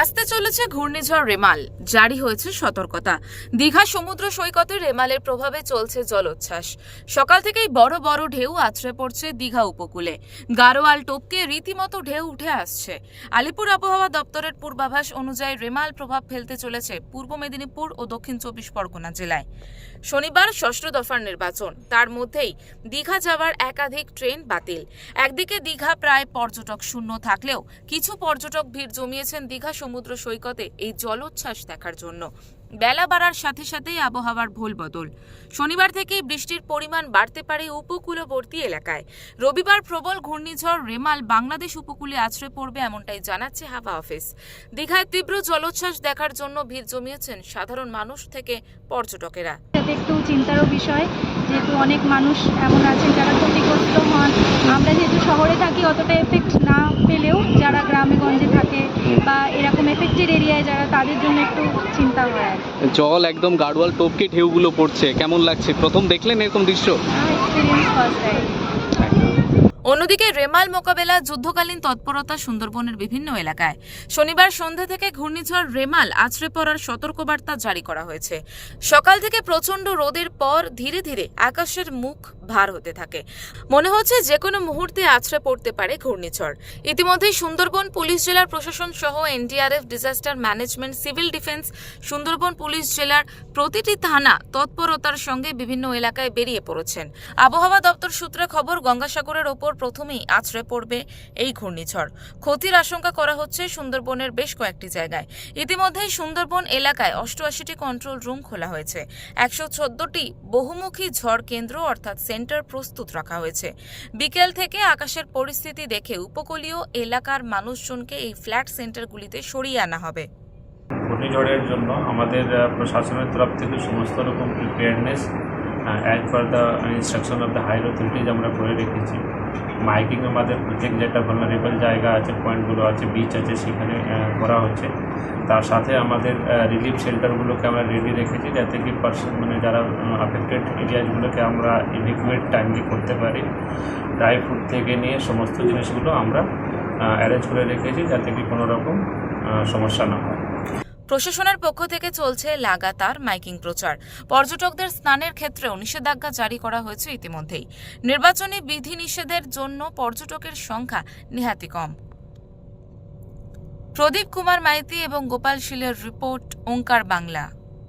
আসতে চলেছে ঘূর্ণিঝড় রেমাল। জারি হয়েছে সতর্কতা। দীঘা সমুদ্র সৈকতে রেমালের প্রভাবে চলছে জলোচ্ছ্বাস। সকাল থেকেই বড় বড় ঢেউ আছড়ে পড়ছে দীঘা উপকূলে। গারোয়াল টোপকে রীতিমতো ঢেউ উঠে আসছে। আলিপুর আবহাওয়া দপ্তরের পূর্বাভাস অনুযায়ী রেমাল প্রভাব ফেলতে চলেছে পূর্ব মেদিনীপুর ও দক্ষিণ চব্বিশ পরগনা জেলায়। শনিবার ষষ্ঠ দফার নির্বাচন। তার মধ্যেই দীঘা যাওয়ার একাধিক ট্রেন বাতিল। একদিকে দীঘা প্রায় পর্যটক শূন্য থাকলেও কিছু পর্যটক ভিড় জমিয়েছেন দীঘা সমুদ্র সৈকতে এই জলোচ্ছ্বাস দেখার জন্য। বেলা বাড়ার সাথে সাথেই আবহাওয়ার ভুল বদল। শনিবার থেকেই বৃষ্টির পরিমাণ বাড়তে পারে উপকূলবর্তী এলাকায়। রবিবার প্রবল ঘূর্ণিঝড় রেমাল বাংলাদেশ উপকূলে আছড়ে পড়বে এমনটাই জানাচ্ছে হাওয়া অফিস। দীঘায় তীব্র জলোচ্ছ্বাস দেখার জন্য ভিড় জমিয়েছেন সাধারণ মানুষ থেকে পর্যটকেরা। একটু চিন্তারও বিষয়, যেহেতু অনেক মানুষ এমন আছেন যারা ক্ষতিগ্রস্ত হন। আমরা যেহেতু শহরে থাকি, অতটা এফেক্ট না পেলেও যারা এরিয়ায় যারা তাদের জন্য একটু চিন্তা হয়। জল একদম গাড়োয়াল টপকে ঢেউগুলো পড়ছে। কেমন লাগছে? প্রথম দেখলেন এরকম দৃশ্য? এক্সপিরিয়েন্স ফার্স্ট টাইম অন্যদিকে রেমাল মোকাবেলা যুদ্ধকালীন তৎপরতা সুন্দরবনের বিভিন্ন এলাকায়। শনিবার সন্ধ্যা থেকে ঘূর্ণিঝড় রেমাল আছড়ে পড়ার সতর্কবার্তা জারি করা হয়েছে। সকাল থেকে প্রচণ্ড রোদের পর ধীরে ধীরে আকাশের মুখ ভার হতে থাকে। মনে হচ্ছে যে কোনো মুহূর্তে আছড়ে পড়তে পারে ঘূর্ণিঝড়। ইতিমধ্যেই সুন্দরবন পুলিশ জেলার প্রশাসন সহ NDRF disaster management, civil defence, Sundarban police জেলার প্রতিটি থানা তৎপরতার সঙ্গে বিভিন্ন এলাকায় বেরিয়ে পড়েছেন। আবহাওয়া দপ্তর সূত্রে খবর, গঙ্গাসাগরের ওপর প্রথমেই আছড়ে পড়বে এই ঘূর্ণিঝড়। ক্ষতির আশঙ্কা করা হচ্ছে সুন্দরবনের বেশ কয়েকটি জায়গায়। ইতিমধ্যেই সুন্দরবন এলাকায় অষ্টআশিটি কন্ট্রোল রুম খোলা হয়েছে। একশো চোদ্দটি বহুমুখী ঝড় কেন্দ্র অর্থাৎ সেন্টার প্রস্তুত রাখা হয়েছে। বিকেল থেকে আকাশের পরিস্থিতি দেখে উপকূলীয় এলাকার মানুষজনকে এই ফ্ল্যাট সেন্টারগুলিতে সরিয়ে আনা হবে। ঘূর্ণিঝড়ের জন্য আমাদের প্রশাসনের তরফ থেকে সমস্ত রকম preparedness as per the instruction of the higher authorities আমরা করে রেখেছি। মাইকিং আমাদের প্রত্যেক যেটা ভালনারেবল জায়গা আছে পয়েন্টগুলো আছে বিচ আছে, সেখানে করা হচ্ছে। তার সাথে আমাদের রিলিফ শেল্টারগুলোকে আমরা রেডি রেখেছি, যাতে কি পার্সন মানে যারা আফেক্টেড এরিয়াগুলোকে আমরা ইভিকুয়েট টাইমলি করতে পারি। ড্রাই ফ্রুট থেকে নিয়ে সমস্ত জিনিসগুলো আমরা অ্যারেঞ্জ করে রেখেছি, যাতে কি কোনো রকম সমস্যা না হয়। প্রশাসনের পক্ষ থেকে চলছে লাগাতার মাইকিং প্রচার। পর্যটকদের স্নানের ক্ষেত্রেও নিষেধাজ্ঞা জারি করা হয়েছে ইতিমধ্যেই। নির্বাচনী বিধিনিষেধের জন্য পর্যটকের সংখ্যা নিহাতি কম। প্রদীপ কুমার মাইতি এবং গোপাল শীলের রিপোর্ট, ওঙ্কার বাংলা।